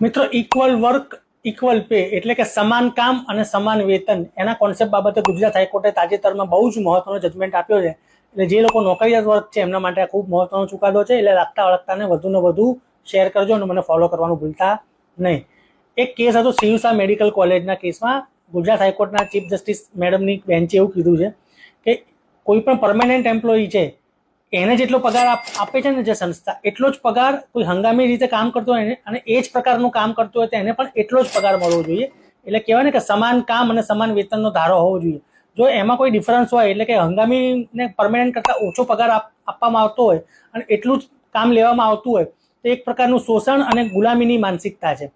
મિત્રો equal work equal pay એટલે કે સમાન કામ અને સમાન વેતન. એના કોન્સેપ્ટ બાબતે ગુજરાત હાઈકોર્ટે તાજેતરમાં બહુ જ મહત્વનો જજમેન્ટ આપ્યો છે. એટલે જે લોકો નોકરિયાત વર્ગ છે, એમના માટે ખૂબ મહત્વનો ચુકાદો છે. એટલે લાગતા વળગતાને વધુને વધુ શેર કરજો અને મને ફોલો કરવાનું ભૂલતા નહીં. એક કેસ હતો સિયુસા મેડિકલ કોલેજના કેસમાં. ગુજરાત હાઈકોર્ટના ચીફ જસ્ટિસ મેડમની બેન્ચે એવું કીધું છે કે કોઈ પણ પરમાનન્ટ એમ્પ્લોયી છે એને જેટલો પગાર આપ- છે ને જે સંસ્થા, એટલો જ પગાર કોઈ હંગામી રીતે કામ કરતો હોય અને એ જ પ્રકારનું કામ કરતું હોય તો એને પણ એટલો જ પગાર મળવો જોઈએ. એટલે કહેવાય ને કે સમાન કામ અને સમાન વેતનનો ધારો હોવો જોઈએ. જો એમાં કોઈ ડિફરન્સ હોય, એટલે કે હંગામીને પરમેનન્ટ કરતાં ઓછો પગાર આપ- આપવામાં આવતો હોય અને એટલું જ કામ લેવામાં આવતું હોય, તો એક પ્રકારનું શોષણ અને ગુલામીની માનસિકતા છે.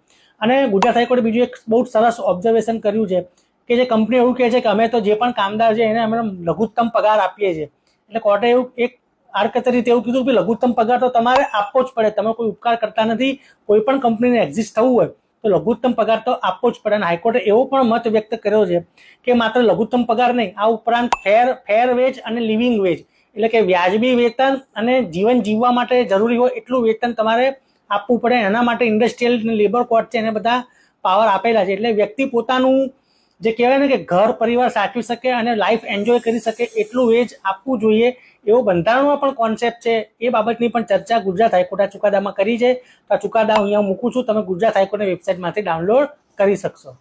અને ગુજરાત હાઈકોર્ટે બીજું એક બહુ સરસ ઓબ્ઝર્વેશન કર્યું છે કે જે કંપની એવું કહે છે કે અમે તો જે પણ કામદાર છે, એને અમે લઘુત્તમ પગાર આપીએ છીએ. એટલે કોર્ટે એવું એક આડકતરી રીતે એવું કીધું કે લઘુત્તમ પગાર તો તમારે આપવો જ પડે, તમે કોઈ ઉપકાર કરતા નથી, કોઈ પણ કંપનીને એક્ઝિસ્ટ થવું હોય, તો લઘુત્તમ પગાર તો આપવો જ પડે. અને હાઈકોર્ટે એવો પણ મત વ્યક્ત કર્યો છે કે માત્ર લઘુત્તમ પગાર નહીં, આ ઉપરાંત ફેર ફેર વેજ અને લિવિંગ વેજ એટલે કે વ્યાજબી વેતન અને જીવન જીવવા માટે જરૂરી હોય એટલું વેતન તમારે આપવું પડે. એના માટે ઇન્ડસ્ટ્રીયલ લેબર કોર્ટ છે, એને બધા પાવર આપેલા છે. એટલે વ્યક્તિ પોતાનું જે કહેવાય ને કે ઘર પરિવાર સાચવી શકે અને લાઈફ એન્જોય કરી શકે એટલું વેજ આપવું જોઈએ એવો બંધારણમાં પણ કોન્સેપ્ટ છે. એ બાબતની પણ ચર્ચા ગુજરાત હાઈકોર્ટના ચુકાદામાં કરી છે. તો આ ચુકાદા અહીંયા મૂકું છું. તમે ગુજરાત હાઈકોર્ટની વેબસાઇટમાંથી ડાઉનલોડ કરી શકશો.